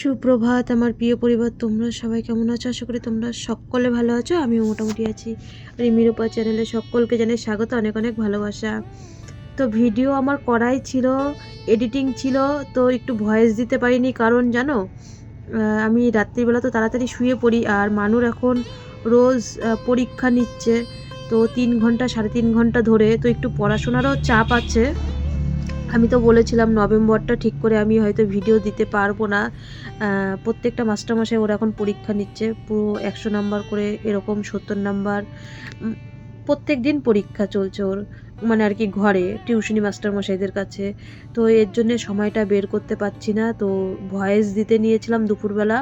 সুপ্রভাত, আমার প্রিয় পরিবার, তোমরা সবাই কেমন আছো? আশা করি তোমরা সকলে ভালো আছো। আমিও মোটামুটি আছি। রিমিরূপা চ্যানেলে সকলকে জানাই স্বাগত, অনেক অনেক ভালোবাসা। তো ভিডিও আমার করাই ছিল, এডিটিং ছিল, তো একটু ভয়েস দিতে পারিনি। কারণ জানো আমি রাত্রিবেলা তো তাড়াতাড়ি শুয়ে পড়ি, আর মানুর এখন রোজ পরীক্ষা নিচ্ছে। তো তিন ঘণ্টা, সাড়ে তিন ঘণ্টা ধরে, তো একটু পড়াশোনারও চাপ আছে। আমি তো বলেছিলাম নভেম্বরটা ঠিক করে আমি হয়তো ভিডিও দিতে পারব না। প্রত্যেকটা মাস্টারমশাই ওরা এখন পরীক্ষা নিচ্ছে, পুরো একশো নাম্বার করে এরকম সত্তর নাম্বার। প্রত্যেক দিন পরীক্ষা চলছে ওর মানে আর কি ঘরে টিউশনি মাস্টারমশাইদের কাছে। তো এর জন্যে সময়টা বের করতে পারছি না, তো ভয়েস দিতে নিয়েছিলাম দুপুরবেলা।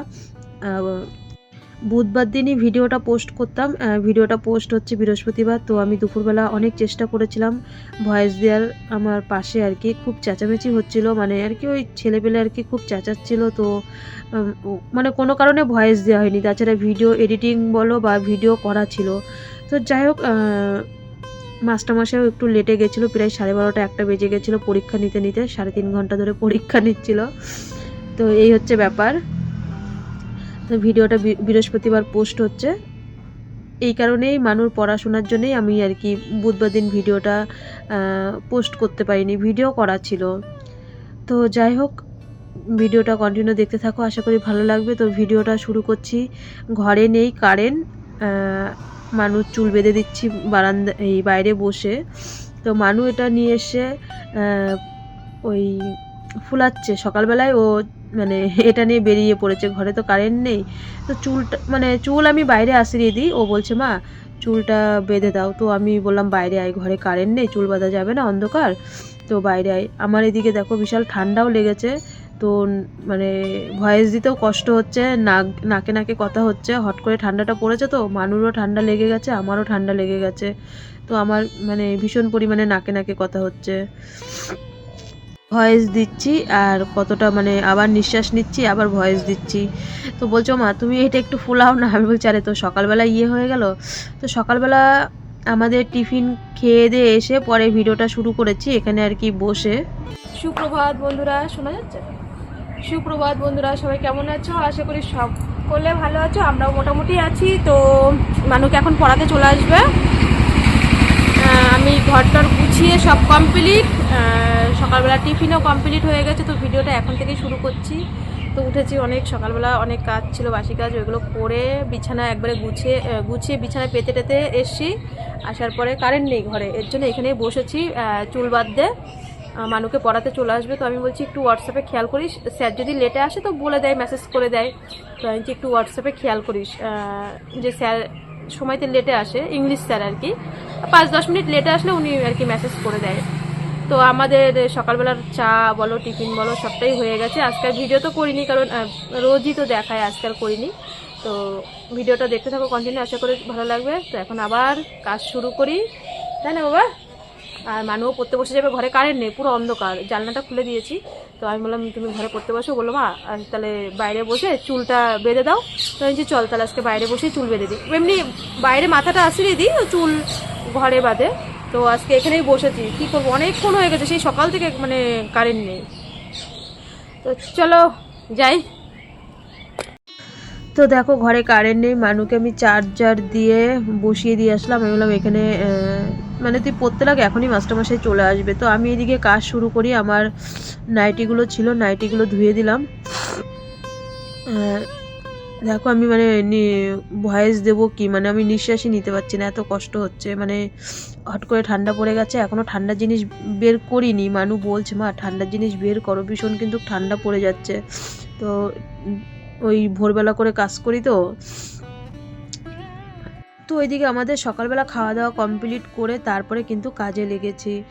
বুধবার দিনই ভিডিওটা পোস্ট করতাম। ভিডিওটা পোস্ট হচ্ছে বৃহস্পতিবার, তো আমি দুপুরবেলা অনেক চেষ্টা করেছিলাম ভয়েস দেওয়ার আমার পাশে আর কি। খুব চেঁচামেচি হচ্ছিল মানে আর কি ওই ছেলেপেলে আর কি খুব চেঁচাচ্ছিল, তো মানে কোনো কারণে ভয়েস দেওয়া হয়নি। তাছাড়া ভিডিও এডিটিং বলো বা ভিডিও করা ছিল। তো যাই হোক মাস্টারমশাইও একটু লেটে গেছিল, প্রায় সাড়ে বারোটা একটা বেজে গেছিল পরীক্ষা নিতে নিতে, সাড়ে তিন ঘণ্টা ধরে পরীক্ষা নিচ্ছিল। তো এই হচ্ছে ব্যাপার। তো ভিডিওটা বৃহস্পতিবার পোস্ট হচ্ছে। এই কারণেই মানুষ পড়াশোনার জন্যই আমি আর কি বুধবার দিন ভিডিওটা পোস্ট করতে পারিনি, ভিডিও করা ছিল। তো যাই হোক, ভিডিওটা কন্টিনিউ দেখতে থাকো, আশা করি ভালো লাগবে। তো ভিডিওটা শুরু করছি। ঘরে নেই কারেন্ট মানুষ চুল বেঁধে দিচ্ছি বারান্দা, এই বাইরে বসে। তো মানু এটা নিয়ে এসে ওই ফুলাচ্ছে। সকালবেলায় ও মানে এটা নিয়ে বেরিয়ে পড়েছে, ঘরে তো কারেন্ট নেই। তো চুলটা মানে চুল আমি বাইরে আসিয়ে দিই ও বলছে, মা, চুলটা বেঁধে দাও। তো আমি বললাম, বাইরে আয়, ঘরে কারেন্ট নেই, চুল বাঁধা যাবে না অন্ধকার। তো বাইরে আয়। আমার এদিকে দেখো বিশাল ঠান্ডাও লেগেছে। তো মানে ভয়েস দিতেও কষ্ট হচ্ছে, নাক, নাকে নাকে কথা হচ্ছে। হট করে ঠান্ডাটা পড়েছে তো, মানুরও ঠান্ডা লেগে গেছে, আমারও ঠান্ডা লেগে গেছে। তো আমার মানে ভীষণ পরিমাণে নাকে নাকে কথা হচ্ছে। ভয়েস দিচ্ছি আর কতটা মানে আবার নিঃশ্বাস নিচ্ছি, আবার ভয়েস দিচ্ছি। তো বলছো, মা, তুমি এটা একটু ফুলাও না। আমি বলছি, আরে, তো সকালবেলা ইয়ে হয়ে গেল। তো সকালবেলা আমাদের টিফিন খেয়ে দিয়ে এসে পরে ভিডিওটা শুরু করেছি, এখানে আর কি বসে। সুপ্রভাত বন্ধুরা, শোনা যাচ্ছে? সুপ্রভাত বন্ধুরা, সবাই কেমন আছো? আশা করি সব করলে ভালো আছো, আমরাও মোটামুটি আছি। তো মানুকে এখন পড়াতে চলে আসবে। আমি ঘরটার গুছিয়ে সব কমপ্লিট সকালবেলা টিফিনও কমপ্লিট হয়ে গেছে, তো ভিডিওটা এখন থেকেই শুরু করছি। তো উঠেছি অনেক, সকালবেলা অনেক কাজ ছিল, বাসি কাজ, ওইগুলো করে বিছানা একবারে গুছিয়ে গুছিয়ে বিছানায় পেতে টেতে এসছি। আসার পরে কারেন্ট নেই ঘরে, এর জন্য এখানেই বসেছি চুল বাঁধতে। মানুকে পড়াতে চলে আসবে, তো আমি বলছি একটু হোয়াটসঅ্যাপে খেয়াল করিস। স্যার যদি লেটে আসে তো বলে দেয় মেসেজ করে দেয়। তো আমি একটু হোয়াটসঅ্যাপে খেয়াল করিস যে স্যার সময়তে লেটে আসে ইংলিশ স্যার আর কি। পাঁচ দশ মিনিট লেটে আসলে উনি আর কি মেসেজ করে দেয়। তো আমাদের সকালবেলার চা বলো, টিফিন বলো, সবটাই হয়ে গেছে। আজকাল ভিডিও তো করিনি, কারণ রোজই তো দেখায়, আজকাল করিনি। তো ভিডিওটা দেখতে থাকো কন্টিনিউ আশা করি ভালো লাগবে। তো এখন আবার কাজ শুরু করি। তাই না, বাবা? আর মানুও পড়তে বসে যাবে, ঘরে কারেন্ট নেই, পুরো অন্ধকার। জানলাটা খুলে দিয়েছি। তো আমি বললাম, তুমি ঘরে পড়তে বসো? বলল, মা আজ তাহলে বাইরে বসে চুলটা বেঁধে দাও। তো আমি চল তাহলে আজকে বাইরে বসেই চুল বেঁধে দিই। এমনি বাইরে মাথাটা আসিয়ে দিই চুল ঘরে বাঁধে। তো আজকে এখানেই বসেছি। কী করব? অনেকক্ষণ হয়ে গেছে, সেই সকাল থেকে মানে কারেন্ট নেই। তো চলো, যাই। তো দেখো, ঘরে কারেন্ট নেই। মানুকে আমি চার্জার দিয়ে বসিয়ে দিয়ে আসলাম। আমি বললাম, এখানে মানে তুই পড়তে লাগে, এখনই মাস্টারমশাই চলে আসবে। তো আমি এদিকে কাজ শুরু করি। আমার নাইটিগুলো ছিল নাইটিগুলো ধুয়ে দিলাম। দেখো, আমি মানে ভয়েস দেবো কি? মানে আমি নিঃশ্বাসই নিতে পারছি না, এত কষ্ট হচ্ছে। মানে হট করে ঠান্ডা পড়ে গেছে এখনও ঠান্ডা জিনিস বের করিনি। মানু বলছে, মা ঠান্ডার জিনিস বের করো, ভীষণ কিন্তু ঠান্ডা পড়ে যাচ্ছে। তো ওই ভোরবেলা করে কাজ করি তো। তো ওইদিকে আমাদের সকালবেলা খাওয়া দাওয়া কমপ্লিট করে তারপরে কিন্তু কাজে লেগেছি।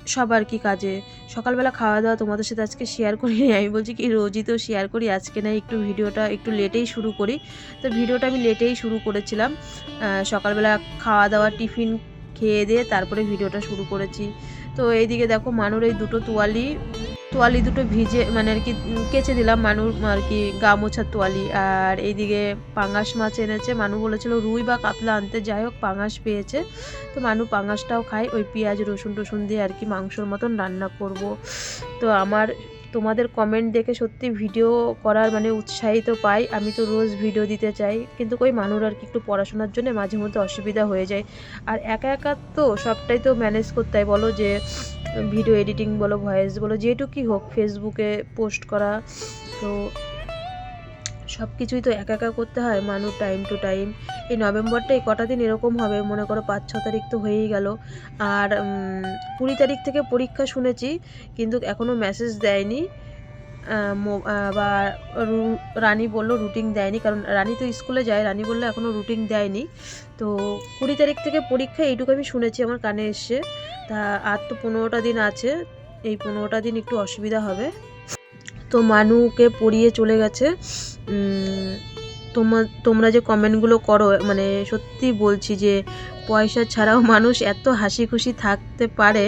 আম, সব আর কি কাজে? সকালবেলা খাওয়া দাওয়া তোমাদের সাথে আজকে শেয়ার করি নি আমি বলছি কি রোজই তো শেয়ার করি আজকে না একটু ভিডিওটা একটু লেটেই শুরু করি। তো ভিডিওটা আমি লেটেই শুরু করেছিলাম। সকালবেলা খাওয়া দাওয়া টিফিন খেয়ে দিয়ে তারপরে ভিডিওটা শুরু করেছি। তো এইদিকে দেখো মানুর এই দুটো তোয়ালি তোয়ালি দুটো ভিজে মানে আর কি কেচে দিলাম মানুর আর কি গা মোছার তোয়ালি। আর এইদিকে পাঙাশ মাছ এনেছে। মানু বলেছিল রুই বা কাতলা আনতে। যাই হোক, পাঙাশ পেয়েছে। তো মানু পাঙাশটাও খাই ওই পেঁয়াজ, রসুন টসুন দিয়ে আর কি মাংসর মতন রান্না করব। তো আমার, তোমাদের কমেন্ট দেখে সত্যি ভিডিও করার মানে উৎসাহিত পাই। আমি তো রোজ ভিডিও দিতে চাই। কিন্তু ওই মানুষ আর কি একটু পড়াশোনার জন্য মাঝে মধ্যে অসুবিধা হয়ে যায়। আর একা একা তো সবটাই তো ম্যানেজ করতে হয়। বলো যে ভিডিও এডিটিং বলো, ভয়েস বলো, যেটুকুই হোক ফেসবুকে পোস্ট করা, তো সব কিছুই তো একা একা করতে হয় মানুষ টাইম টু টাইম এই নভেম্বরটা এই কটা দিন এরকম হবে, মনে করো পাঁচ ছ তারিখ তো হয়েই গেল। আর কুড়ি তারিখ থেকে পরীক্ষা শুনেছি, কিন্তু এখনও মেসেজ দেয়নি। বা রানী বলল রুটিন দেয়নি, কারণ রানী তো স্কুলে যায়, রানী বলল এখনও রুটিন দেয়নি। তো কুড়ি তারিখ থেকে পরীক্ষা, এইটুকু আমি শুনেছি, আমার কানে এসছে। তা আর তো পনেরোটা দিন আছে, এই পনেরোটা দিন একটু অসুবিধা হবে। তো মানুকে পড়িয়ে চলে গেছে তোমার তোমরা যে কমেন্টগুলো করো মানে সত্যি বলছি যে পয়সা ছাড়াও মানুষ এত হাসি খুশি থাকতে পারে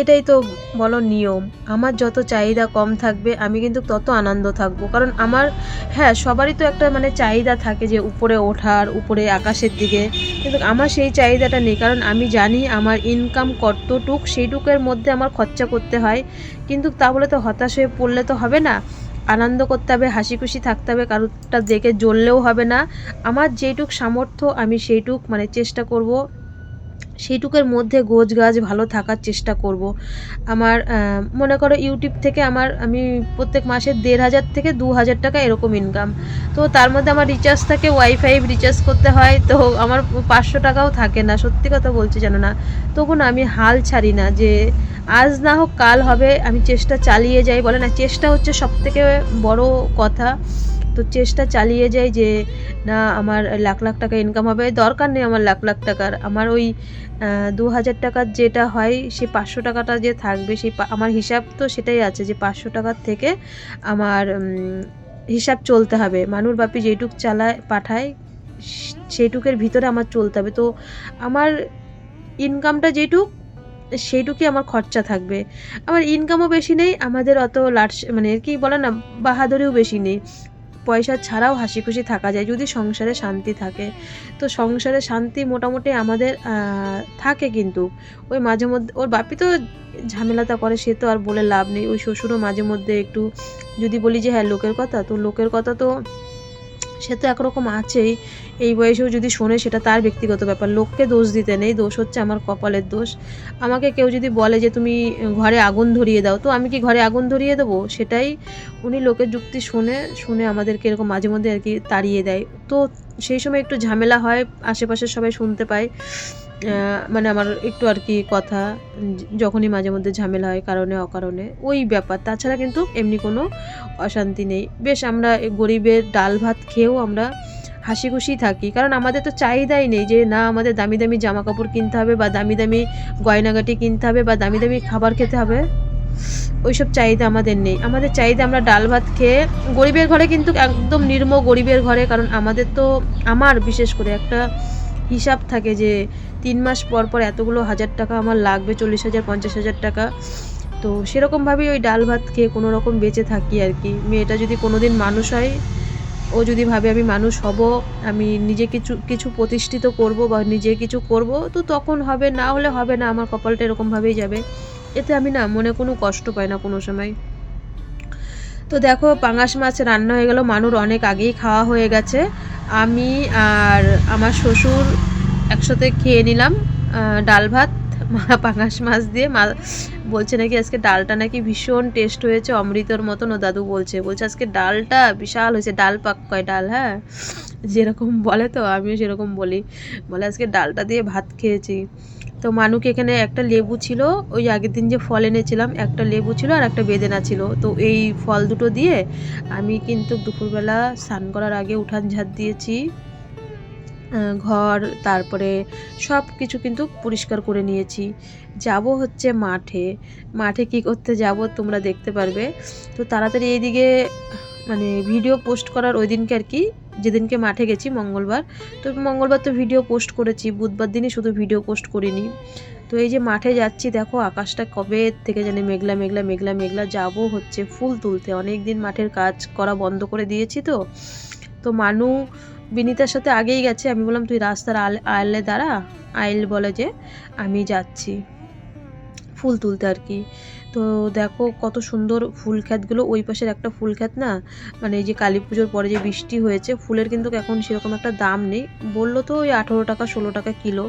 এটাই তো বলো নিয়ম। আমার যত চাহিদা কম থাকবে, আমি কিন্তু তত আনন্দ থাকব। কারণ আমার হ্যাঁ সবারই তো একটা মানে চাহিদা থাকে যে উপরে ওঠার, উপরে আকাশের দিকে। কিন্তু আমার সেই চাহিদাটা নেই, কারণ আমি জানি আমার ইনকাম কতটুক, সেইটুকের মধ্যে আমার খরচা করতে হয়। কিন্তু তা বলে তো হতাশ হয়ে পড়লে তো হবে না। আনন্দ করতে হবে, হাসি খুশি থাকতে হবে, কারোরটা দেখে জ্বললেও হবে না। আমার যেইটুক সামর্থ্য, আমি সেইটুক মানে চেষ্টা করব, সেইটুকের মধ্যে গোছ গাছ ভালো থাকার চেষ্টা করব। আমার মনে করো ইউটিউব থেকে আমার, আমি প্রত্যেক মাসে দেড় হাজার থেকে দু হাজার টাকা এরকম ইনকাম তো তার মধ্যে আমার রিচার্জ থাকে ওয়াইফাই রিচার্জ করতে হয়, তো আমার পাঁচশো টাকাও থাকে না, সত্যি কথা বলছি জানো না। তখন আমি হাল ছাড়ি না যে আজ না হোক কাল হবে, আমি চেষ্টা চালিয়ে যাই, বলে না, চেষ্টা হচ্ছে সব থেকে বড় কথা। তো চেষ্টা চালিয়ে যাই যে, না, আমার লাখ লাখ টাকা ইনকাম হবে, দরকার নেই আমার লাখ লাখ টাকার। আমার ওই দু হাজার টাকার যেটা হয়, সেই পাঁচশো টাকাটা যে থাকবে, সেই আমার হিসাব তো সেটাই আছে যে পাঁচশো টাকার থেকে আমার হিসাব চলতে হবে। মানুষ বাপি যেটুক চালায়, পাঠায়, সে- সেইটুকের ভিতরে আমার চলতে হবে। তো আমার ইনকামটা যেটুক সেইটুকুই আমার খরচা থাকবে। আমার ইনকামও বেশি নেই, আমাদের অত লাট মানে কি বলে না, বাহাদুরিও বেশি নেই। পয়সা ছাড়াও হাসি খুশি থাকা যায়, যদি সংসারে শান্তি থাকে। তো সংসারে শান্তি মোটামুটি আমাদের থাকে কিন্তু। ওই মাঝে মধ্যে, ওর বাপি তো ঝামেলাটা করে, সে তো আর বলে লাভ নেই। ওই শ্বশুরও মাঝে মধ্যে একটু, যদি বলি যে হ্যাঁ লোকের কথা, তো লোকের কথা তো সে তো একরকম আছেই। এই বয়সেও যদি শোনে সেটা তার ব্যক্তিগত ব্যাপার। লোককে দোষ দিতে নেই, দোষ হচ্ছে আমার কপালের দোষ। আমাকে কেউ যদি বলে যে তুমি ঘরে আগুন ধরিয়ে দাও, তো আমি কি ঘরে আগুন ধরিয়ে দেবো? সেটাই উনি লোকের যুক্তি শুনে শুনে আমাদেরকে এরকম মাঝে মধ্যে আর কি তাড়িয়ে দেয়। তো সেই সময় একটু ঝামেলা হয় আশেপাশের সবাই শুনতে পায়। মানে আমার একটু আর কি কথা, যখনই মাঝে মধ্যে ঝামেলা হয়, কারণে, অকারণে, ওই ব্যাপার। তাছাড়া কিন্তু এমনি কোনো অশান্তি নেই। বেশ, আমরা গরিবের ডাল ভাত খেয়েও আমরা হাসি খুশি থাকি। কারণ আমাদের তো চাহিদাই নেই যে, না, আমাদের দামি দামি জামা কাপড় কিনতে হবে বা দামি দামি গয়নাগাটি কিনতে হবে বা দামি দামি খাবার খেতে হবে। ওইসব চাহিদা আমাদের নেই। আমাদের চাহিদা আমরা ডাল ভাত খেয়ে গরিবের ঘরে কিন্তু একদম নির্ম গরিবের ঘরে। কারণ আমাদের তো, আমার বিশেষ করে একটা হিসাব থাকে যে তিন মাস পর পর এতগুলো হাজার টাকা আমার লাগবে, চল্লিশ হাজার, পঞ্চাশ হাজার টাকা। তো সেরকমভাবেই ওই ডাল ভাত খেয়ে কোনো রকম বেঁচে থাকি আর কি। মেয়েটা যদি কোনো দিন মানুষ হয়, ও যদি ভাবে আমি মানুষ হব, আমি নিজে কিছু কিছু প্রতিষ্ঠিত করব বা নিজে কিছু করব, তো তখন হবে, না হলে হবে না, আমার কপালটা এরকমভাবেই যাবে। এতে আমি না, মনে কোনো কষ্ট পাই না কোনো সময়। তো দেখো, পাঙাশ মাছ রান্না হয়ে গেল, মানুর অনেক আগেই খাওয়া হয়ে গেছে। আমি আর আমার শ্বশুর একসাথে খেয়ে নিলাম ডাল ভাত, মা পাঙাশ মাছ দিয়ে। মা বলছে নাকি আজকে ডালটা নাকি ভীষণ টেস্ট হয়েছে, অমৃতর মতন। ও দাদু বলছে বলছে আজকে ডালটা বিশাল হয়েছে, ডাল পাক কয় ডাল হ্যাঁ? যেরকম বলে তো, আমিও সেরকম বলি। বলে আজকে ডালটা দিয়ে ভাত খেয়েছি। তো মানুকে এখানে একটা লেবু ছিল, ওই আগের দিন যে ফল এনেছিলাম, একটা লেবু ছিল আর একটা বেদেনা ছিল। তো এই ফল দুটো দিয়ে আমি কিন্তু দুপুরবেলা স্নান করার আগে উঠান ঝাঁট দিয়েছি ঘর, তারপরে সব কিছু কিন্তু পরিষ্কার করে নিয়েছি। যাব হচ্ছে মাঠে মাঠে কি করতে যাব তোমরা দেখতে পারবে। তো তাড়াতাড়ি এইদিকে মানে ভিডিও পোস্ট করার ওই দিনকে আর কি যেদিনকে মাঠে গেছি মঙ্গলবার, তো মঙ্গলবার তো ভিডিও পোস্ট করেছি, বুধবার দিনই শুধু ভিডিও পোস্ট করিনি। তো এই যে মাঠে যাচ্ছি, দেখো আকাশটা কবে থেকে জানি মেঘলা মেঘলা মেঘলা মেঘলা, যাব হচ্ছে ফুল তুলতে। অনেক দিন মাঠের কাজ করা বন্ধ করে দিয়েছি তো। তো মানু বিনিতার সাথে আগেই গেছে, আমি বললাম, তুই রাস্তার আল আয়লে দাঁড়া আইল বলে যে, আমি যাচ্ছি। ফুল তুলতে আর কি। তো দেখো কত সুন্দর ফুল ক্ষেতগুলো, ওই পাশের একটা ফুল ক্ষেত না মানে এই যে কালী পুজোর পরে যে বৃষ্টি হয়েছে, ফুলের কিন্তু এখন সেরকম একটা দাম নেই। বলল তো ওই আঠেরো টাকা, ষোলো টাকা কিলো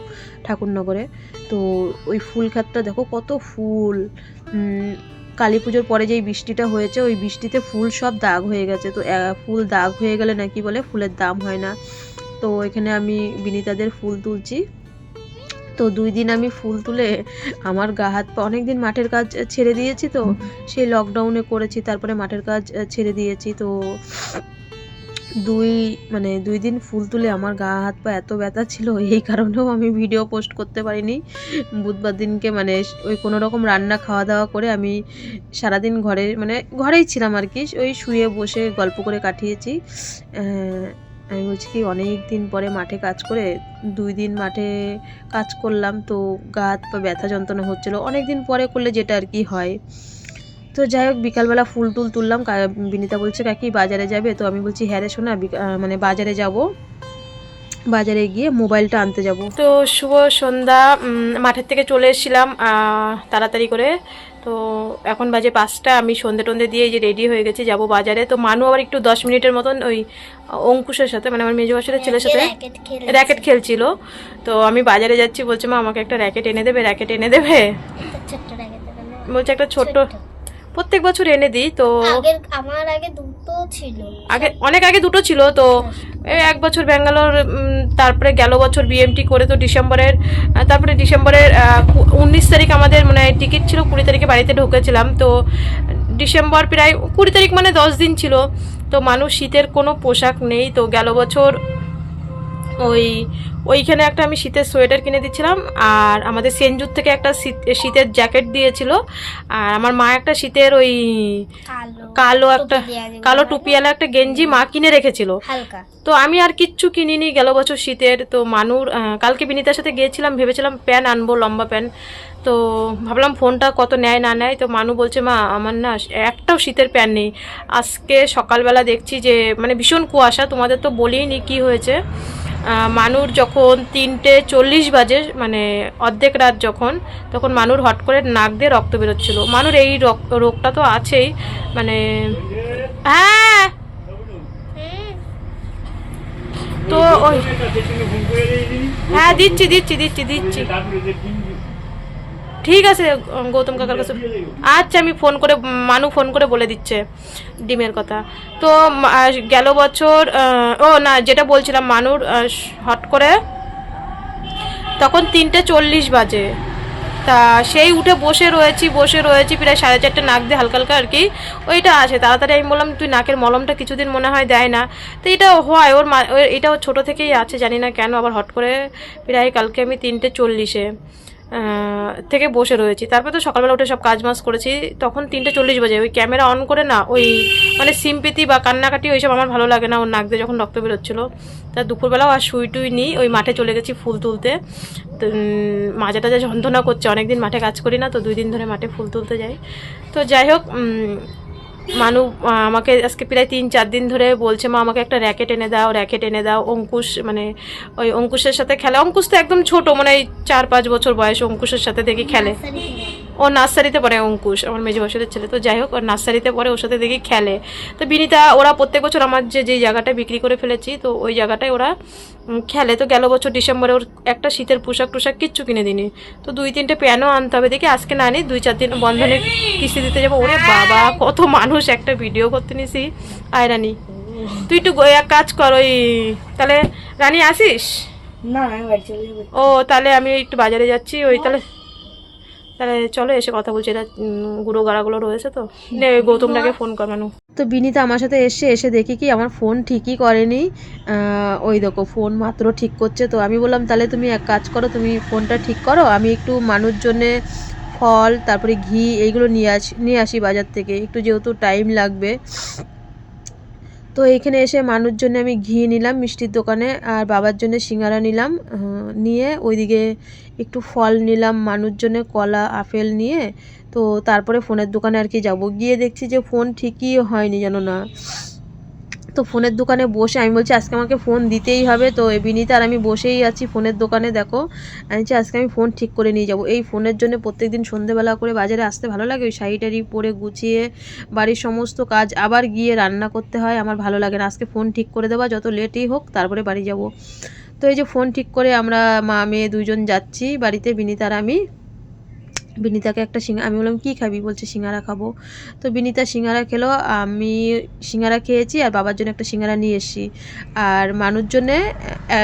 ঠাকুরনগরে। তো ওই ফুল ক্ষেতটা দেখো কত ফুল। কালী পুজোর পরে যেই বৃষ্টিটা হয়েছে, ওই বৃষ্টিতে ফুল সব দাগ হয়ে গেছে। তো ফুল দাগ হয়ে গেলে নাকি বলে ফুলের দাম হয় না। তো এখানে আমি বিনিতাদের ফুল তুলছি। তো দুই দিন আমি ফুল তুলে আমার গা হাত পা অনেক দিন মাঠের কাজ ছেড়ে দিয়েছি তো সেই লকডাউনে করেছি তারপরে মাঠের কাজ ছেড়ে দিয়েছি তো দুই মানে দুই দিন ফুল তুলে আমার গা হাত পা এত ব্যথা ছিল এই কারণেও আমি ভিডিও পোস্ট করতে পারিনি। বুধবার দিনকে মানে ওই কোনো রকম রান্না খাওয়া দাওয়া করে আমি সারাদিন ঘরে মানে ঘরেই ছিলাম আর কি ওই শুয়ে বসে গল্প করে কাটিয়েছি। আমি বলছি কি, অনেক দিন পরে মাঠে কাজ করে, দুই দিন মাঠে কাজ করলাম তো গা হাত পা ব্যথা যন্ত্রণা হচ্ছিল। অনেক দিন পরে করলে যেটা আর কি হয়। তো যাই হোক, বিকালবেলা ফুল টুল তুললাম। বিনিতা বলছে, কাকি, বাজারে যাবে? তো আমি বলছি হ্যাঁ রে শোনা মানে বাজারে যাব। বাজারে গিয়ে মোবাইলটা আনতে যাব। তো শুভ সন্ধ্যা। মাঠের থেকে চলে এসেছিলাম তাড়াতাড়ি করে। তো এখন বাজে পাঁচটা আমি সন্ধে টন্ধে দিয়ে যে রেডি হয়ে গেছি যাব বাজারে। তো মানু আবার একটু দশ মিনিটের মতন ওই অঙ্কুশের সাথে মানে আমার মেজো বাসের ছেলের সাথে র্যাকেট খেলছিল। তো আমি বাজারে যাচ্ছি বলছে মা আমাকে একটা র্যাকেট এনে দেবে র্যাকেট এনে দেবে? বলছে একটা ছোট্ট। প্রত্যেক বছর এনে দিই তো আগের আমার আগে দুটো ছিল। আগে অনেক আগে দুটো ছিল তো এক বছর ব্যাঙ্গালোর তারপরে গেল বছর বিএমটি করে তো ডিসেম্বরের তারপরে ডিসেম্বরের উনিশ তারিখ আমাদের মানে টিকিট ছিল কুড়ি তারিখে বাড়িতে ঢুকেছিলাম তো ডিসেম্বর প্রায় কুড়ি তারিখ মানে দশ দিন ছিল তো মানুষ শীতের কোনো পোশাক নেই তো গেল বছর ওই ওইখানে একটা আমি শীতের সোয়েটার কিনে দিচ্ছিলাম আর আমাদের সেনজুর থেকে একটা শীত- শীতের জ্যাকেট দিয়েছিল আর আমার মা একটা শীতের ওই কালো একটা কালো? টুপিওয়ালা একটা গেঞ্জি মা কিনে রেখেছিল। তো আমি আর কিচ্ছু কিনিনি গেল বছর শীতের তো মানুর কালকে বিনিতার সাথে গিয়েছিলাম ভেবেছিলাম প্যান আনব লম্বা প্যান তো ভাবলাম ফোনটা কত নেয় না নেয় তো মানু বলছে মা আমার না একটাও শীতের প্যান নেই। আজকে সকালবেলা দেখছি যে মানে ভীষণ কুয়াশা তোমাদের তো বলিনি কি হয়েছে। মানুর যখন তিনটে চল্লিশ বাজে মানে অর্ধেক রাত যখন, তখন মানুর হট করে নাক দিয়ে রক্ত বেরোচ্ছিল। মানুর এই রোগটা তো আছেই মানে হ্যাঁ! তো ওই হ্যাঁ দিচ্ছি দিচ্ছি দিচ্ছি দিচ্ছি। ঠিক আছে, গৌতম কাকার কাছে। আচ্ছা আমি ফোন করে, মানু ফোন করে বলে দিচ্ছে ডিমের কথা। তো গেল বছর ও না, যেটা বলছিলাম, মানুর হট করে তখন তিনটে চল্লিশ বাজে। তা, সেই উঠে বসে রয়েছি বসে রয়েছি প্রায় সাড়ে চারটে নাক দিয়ে হালকা হালকা আর কি। ওইটা আছে তাড়াতাড়ি আমি বললাম, তুই নাকের মলমটা কিছুদিন মনে হয় দেয় না। তো এটা হয়, ওর মা এটা ওর ছোটো থেকেই আছে, জানি না কেন, আবার হট করে প্রায় কালকে আমি তিনটে চল্লিশে। থেকে বসে রয়েছি। তারপর তো সকালবেলা উঠে সব কাজ মাস করেছি। তখন তিনটে চল্লিশ বাজে। ওই ক্যামেরা অন করে না, ওই মানে সিম্পিতি বা কান্নাকাটি ওইসব আমার ভালো লাগে না। ওর নাক দিয়ে যখন রক্ত বেরোচ্ছিলো। তা দুপুরবেলাও আর শুই টুই নিই ওই মাঠে চলে গেছি ফুল তুলতে। মাজা টাজা যন্ত্রণা করছে। অনেকদিন মাঠে কাজ করি না, তো দুই দিন ধরে মাঠে ফুল তুলতে যাই। তো যাই হোক মানু আমাকে আজকে প্রায় তিন, চার দিন ধরে বলছে, মা, আমাকে একটা র্যাকেট এনে দাও, র্যাকেট এনে দাও, অঙ্কুশ মানে ওই অঙ্কুশের সাথে খেলে অঙ্কুশ তো একদম ছোট মানে চার, পাঁচ বছর বয়স, অঙ্কুশের সাথে দেখি খেলে। ও নার্সারিতে পড়ে অঙ্কুশ আমার মেজো বছরের ছেলে। তো যাই হোক ওর নার্সারিতে পড়ে ওর সাথে দেখি খেলে। তো বিনিতা ওরা প্রত্যেক বছর আমার যে যেই জায়গাটা বিক্রি করে ফেলেছি তো ওই জায়গাটায় ওরা খেলে। তো গেল বছর ডিসেম্বরে ওর একটা শীতের পোশাক টোশাক কিচ্ছু কিনে দিনি তো দুই তিনটে প্যানও আনতে হবে। দেখি আজকে না নিই দুই চার দিন বন্ধনে কিস্তি দিতে যাব। ওরে বাবা কত মানুষ একটা ভিডিও করতে নিছি। আয় রানী তুই একটু এক কাজ কর ওই তাহলে রানী আসিস? না ও তাহলে আমি একটু বাজারে যাচ্ছি ওই তাহলে তাহলে চলো এসে কথা বলছি এটা গুঁড়ো গাড়াগুলো রয়েছে তো। ওই গৌতমটাকে ফোন করানো তো বিনিতা আমার সাথে এসে এসে দেখি কি আমার ফোন ঠিকই করেনি। ওই দেখো ফোন মাত্র ঠিক করছে তো। আমি বললাম তাহলে তুমি এক কাজ করো তুমি ফোনটা ঠিক করো। আমি একটু মানুষ জন্যে ফল তারপরে ঘি এইগুলো নিয়ে আসি নিয়ে আসি বাজার থেকে। একটু যেহেতু টাইম লাগবে তো এখানে এসে মানুষ জন্য আমি ঘি নিলাম, মিষ্টির দোকানে, আর বাবার জন্য সিঙ্গারা নিলাম নিয়ে ওইদিকে একটু ফল নিলাম মানুষ জন্য, কলা, আপেল নিয়ে। তো তারপরে ফোনের দোকানে আর কি যাব। গিয়ে দেখছি যে ফোন ঠিকই হয়নি যেন না। তো ফোনের দোকানে বসে, আমি বলছি আজকে আমাকে ফোন দিতেই হবে। তো বিনীতা আর আমি বসেই আছি ফোনের দোকানে, দেখো। আমি আজকে আমি ফোন ঠিক করে নিয়ে যাব। এই ফোনের জন্য প্রত্যেকদিন সন্ধেবেলা করে বাজারে আসতে ভালো লাগে? ওই শাড়ি টাড়ি পরে গুছিয়ে বাড়ির সমস্ত কাজ আবার গিয়ে রান্না করতে হয়, আমার ভালো লাগে না। আজকে ফোন ঠিক করে দেওয়া, যত লেটই হোক তারপরে বাড়ি যাব। তো এই যে ফোন ঠিক করে আমরা মা, মেয়ে দুজন যাচ্ছি বাড়িতে বিনীতা আর আমি। বিনীতাকে একটা সিঙ্গা আমি বললাম, কী খাবি? বলছে, সিঙ্গারা খাব। তো বিনীতা সিঙ্গারা খেলো, আমি সিঙ্গারা খেয়েছি আর বাবার জন্য একটা সিঙ্গারা নিয়ে এসেছি। আর মানুষ জন্যে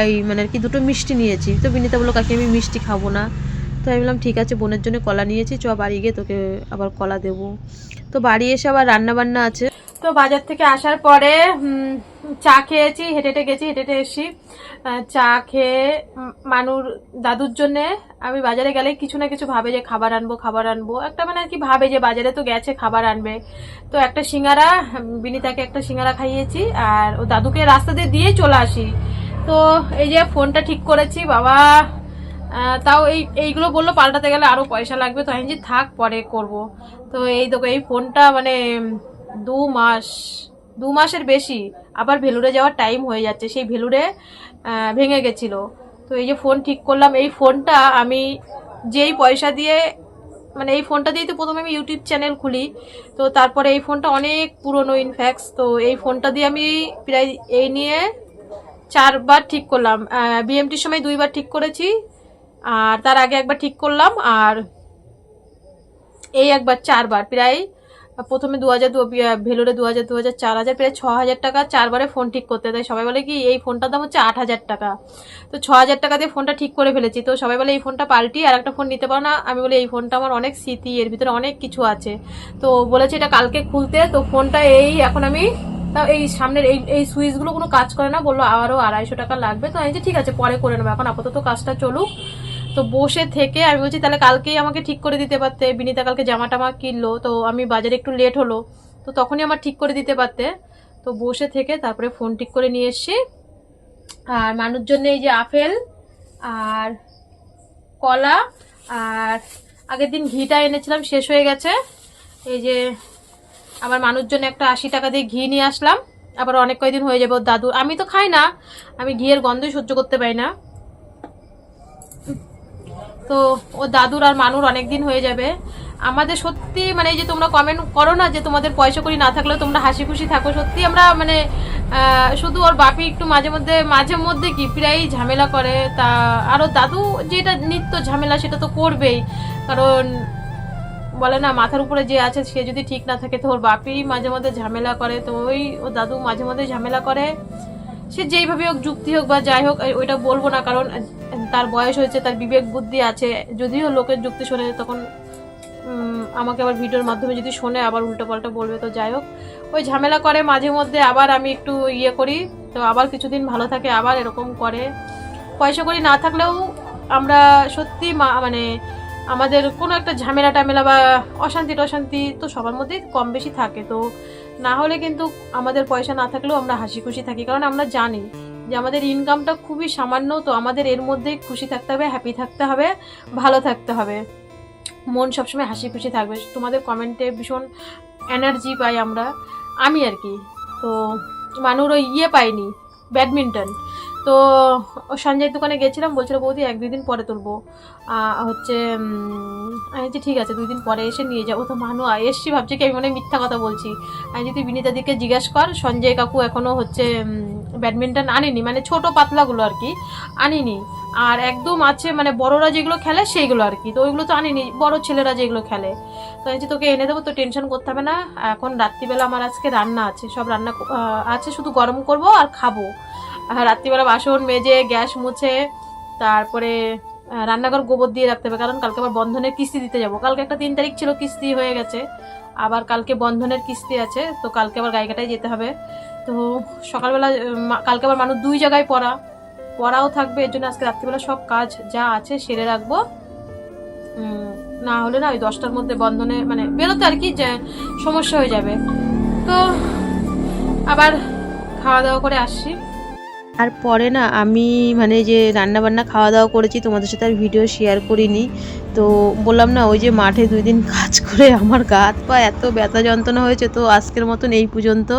এই মানে আর কি দুটো মিষ্টি নিয়েছি। তো বিনীতা বলল, কাকি, আমি মিষ্টি খাব না। তো আমি বললাম, ঠিক আছে, বোনের জন্য কলা নিয়েছি, চ বাড়ি গিয়ে তোকে আবার কলা দেবো। তো বাড়ি এসে আবার রান্না বান্না আছে। তো বাজার থেকে আসার পরে চা খেয়েছি, হেঁটে হেঁটে গেছি, হেঁটে হেঁটে এসি চা খেয়ে মানুর দাদুর জন্যে আমি বাজারে গেলে কিছু না কিছু ভাবে যে খাবার আনব খাবার আনব। একটা মানে আর কি ভাবে যে বাজারে তো গেছে, খাবার আনবে। তো একটা সিঙ্গারা বিনীতাকে একটা সিঙ্গারা খাইয়েছি আর ও দাদুকে রাস্তা দিয়ে দিয়ে চলে আসি। তো এই যে ফোনটা ঠিক করেছি, বাবা তাও এই, এইগুলো বলল, পাল্টাতে গেলে আরও পয়সা লাগবে। তো আমি যে থাক, পরে করব। তো এই দেখো, এই ফোনটা মানে দু মাস, দু মাসের বেশি। আবার ভেলুরে যাওয়ার টাইম হয়ে যাচ্ছে, সেই ভেলুরে ভেঙে গেছিল। তো এই যে ফোন ঠিক করলাম, এই ফোনটা আমি যেই পয়সা দিয়ে মানে এই ফোনটা দিয়েই তো প্রথমে আমি ইউটিউব চ্যানেল খুলি। তো তারপরে এই ফোনটা অনেক পুরনো ইনফ্যাক্স তো এই ফোনটা দিয়ে আমি প্রায় এই নিয়ে চারবার ঠিক করলাম। বিএমটির সময় দুইবার ঠিক করেছি, আর তার আগে একবার ঠিক করলাম, আর এই একবার চারবার, প্রায় প্রথমে দু হাজার ভেলোরে দু হাজার দু হাজার চার হাজার প্রায় ছ হাজার টাকা চারবারে ফোন ঠিক করতে তাই সবাই বলে কি, এই ফোনটার দাম হচ্ছে আট হাজার টাকা। তো ছ হাজার টাকা দিয়ে ফোনটা ঠিক করে ফেলেছি। তো সবাই বলে, এই ফোনটা পাল্টি, আর একটা ফোন নিতে পারো না। আমি বলি, এই ফোনটা আমার অনেক স্মৃতি, এর ভিতরে অনেক কিছু আছে। তো বলেছে, এটা কালকে খুলতে। তো ফোনটা এই, এখন আমি তাও এই সামনের এই এই সুইচগুলো কোনো কাজ করে না। বলল আরও আড়াইশো টাকা লাগবে। তো আমি যে ঠিক আছে, পরে করে নেব। এখন আপাতত কাজটা চলুক। তো বসে থেকে আমি বলছি, তাহলে কালকেই আমাকে ঠিক করে দিতে পারতে। বিনিতা কালকে জামা টামা কিনলো, তো আমি বাজারে একটু লেট হলো, তো তখনই আমার ঠিক করে দিতে পারতে। তো বসে থেকে তারপরে ফোন ঠিক করে নিয়ে এসছি আর মানুষ জন্য এই যে আপেল, আর কলা, আর আগের দিন ঘিটা এনেছিলাম, শেষ হয়ে গেছে। এই যে আমার মানুষ জন্য একটা আশি টাকা দিয়ে ঘি নিয়ে আসলাম, আবার অনেক কয়দিন হয়ে যাবে দাদু আমি তো খাই না, আমি ঘিয়ের গন্ধই সহ্য করতে পারি না। তো ও দাদুর আর মানুর অনেক দিন হয়ে যাবে। আমাদের সত্যি মানে এই যে তোমরা কমেন্ট করো না যে তোমাদের পয়সা করি না থাকলেও তোমরা হাসি খুশি থাকো, সত্যি আমরা মানে শুধু ওর বাপি একটু মাঝে মধ্যে মাঝে মধ্যে কি প্রায় ঝামেলা করে। তা আরও দাদু যেটা নিত্য ঝামেলা সেটা তো করবেই। কারণ বলে না, মাথার উপরে যে আছে সে যদি ঠিক না থাকে তো ওর বাপি মাঝে মধ্যে ঝামেলা করে। তো ওই ও দাদু মাঝে মধ্যে ঝামেলা করে। সে যেইভাবে হোক, যুক্তি হোক বা যাই হোক, ওইটা বলব না, কারণ তার বয়স হয়েছে, তার বিবেক বুদ্ধি আছে। যদিও লোকের যুক্তি শোনে, তখন আমাকে আবার ভিডিওর মাধ্যমে যদি শোনে, আবার উল্টো পাল্টা বলবে, তো যাই হোক। ওই ঝামেলা করে, মাঝে মধ্যে আবার আমি একটু ইয়ে করি, তো আবার কিছুদিন ভালো থাকে, আবার এরকম করে। পয়সা করি না থাকলেও আমরা সত্যি মানে আমাদের কোনো একটা ঝামেলা টামেলা বা অশান্তি টশান্তি তো সবার মধ্যেই কম বেশি থাকে, তো না হলে কিন্তু আমাদের পয়সা না থাকলেও আমরা হাসি খুশি থাকি, কারণ আমরা জানি যে আমাদের ইনকামটা খুবই সামান্য, তো আমাদের এর মধ্যে খুশি থাকতে হবে হ্যাপি থাকতে হবে, ভালো থাকতে হবে। মন সবসময় হাসি খুশি থাকবে। তোমাদের কমেন্টে ভীষণ এনার্জি পাই আমরা, আমি আর কি। তো মানুর ওই ইয়ে পাইনি ব্যাডমিন্টন তো ও সঞ্জয়ের দোকানে গেছিলাম, বলছিল, বৌদি, এক দুই দিন পরে তুলবো। হচ্ছে আমি বলছি, ঠিক আছে, দুই দিন পরে এসে নিয়ে যাব। তো মানু এসছি, ভাবছি কি আমি মনে মিথ্যা কথা বলছি। আমি যদি বিনীতাদিকে জিজ্ঞেস কর, সঞ্জয় কাকু এখনও হচ্ছে ব্যাডমিন্টন আনেনি মানে ছোট পাতলাগুলো আর কি, আনিনি। আর একদম আছে মানে বড়রা যেগুলো খেলে সেইগুলো আর কি, তো ওইগুলো তো আনিনি, বড় ছেলেরা যেগুলো খেলে। তো আমি তোকে এনে দেবো, তো টেনশন করতে হবে না, এখন রাত্রিবেলা আমার আজকে রান্না আছে, সব রান্না আছে, শুধু গরম করব আর খাব। রাত্রিবেলা বাসন মেজে, গ্যাস মুছে, তারপরে রান্নাঘর গোবর দিয়ে রাখতে হবে। কারণ কালকে আবার বন্ধনের কিস্তি দিতে যাব। কালকে একটা তিন তারিখ ছিল, কিস্তি হয়ে গেছে। আবার কালকে বন্ধনের কিস্তি আছে, তো কালকে আবার গাইঘাটায় যেতে হবে। তো সকালবেলা কালকে আবার মানুষ দুই জায়গায় পড়া। পড়াও থাকবে, এর জন্য আজকে রাত্রিবেলা সব কাজ যা আছে সেরে রাখব। না হলে না ওই দশটার মধ্যে বন্ধনে মানে বেরোতে আর কি সমস্যা হয়ে যাবে। তো আবার খাওয়া দাওয়া করে আসছি। আর পরে না আমি মানে যে রান্না বান্না খাওয়া দাওয়া করেছি, তোমাদের সাথে আর ভিডিও শেয়ার করিনি। তো বললাম না, ওই যে মাঠে দুই দিন কাজ করে আমার গাত পা এত ব্যথা যন্ত্রণা হয়েছে, তো আজকের মতন এই পর্যন্ত।